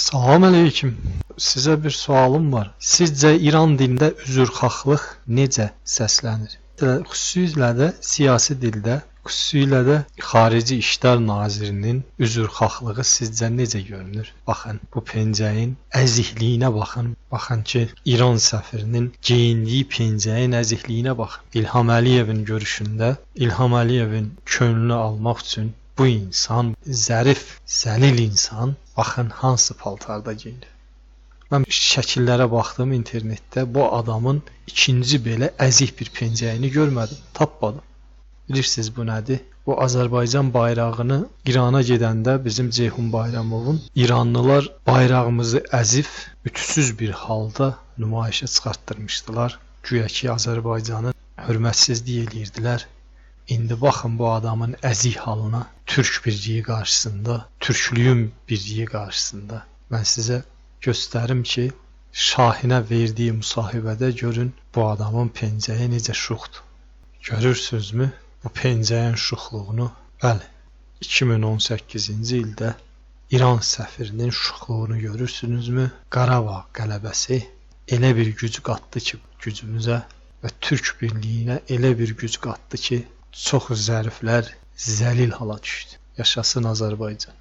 Salam əleykum. Sizə bir sualım var. Sizcə İran dilində üzrxahlıq necə səslənir? Xüsusilə də siyasi dildə, xüsusilə də Xarici İşlər Nazirinin üzrxahlığı sizcə necə görünür? Baxın, bu pencəyin əzikliyinə baxın. Baxın ki, İran səfirinin geyindiyi pencəyin əzikliyinə baxın. İlham Əliyevin görüşündə İlham Əliyevin könlünü almaq üçün bu insan zərif, zəlil insan baxın hansı paltarda geyinir. Mən şəkillərə baxdım internetdə. Bu adamın ikinci belə əzik bir pencəyini görmədim, tapmadım. Bilirsiniz bu nədir? Bu Azərbaycan bayrağını İrana gedəndə bizim Ceyhun Bayramovun İranlılar bayrağımızı əzif, ütüsüz bir halda nümayişə çıxartdırmışdılar. Güya ki Azərbaycanı hörmətsizlik eləyirdilər. İndi baxın bu adamın əzik halına, türk birliyi qarşısında, türklüyün birliyi qarşısında. Mən sizə göstərim ki, Şahinə verdiyi müsahibədə görün bu adamın pencəyi necə şuxdur. Görürsünüzmü bu pencəyin şuxluğunu? Bəli. 2018-ci ildə İran səfirinin şuxluğunu görürsünüzmü? Qarabağ qələbəsi elə bir güc qatdı ki gücümüzə və türk birliyinə elə bir güc qatdı ki, çox zəriflər zəlil hala düşdü. Yaşasın Azərbaycan.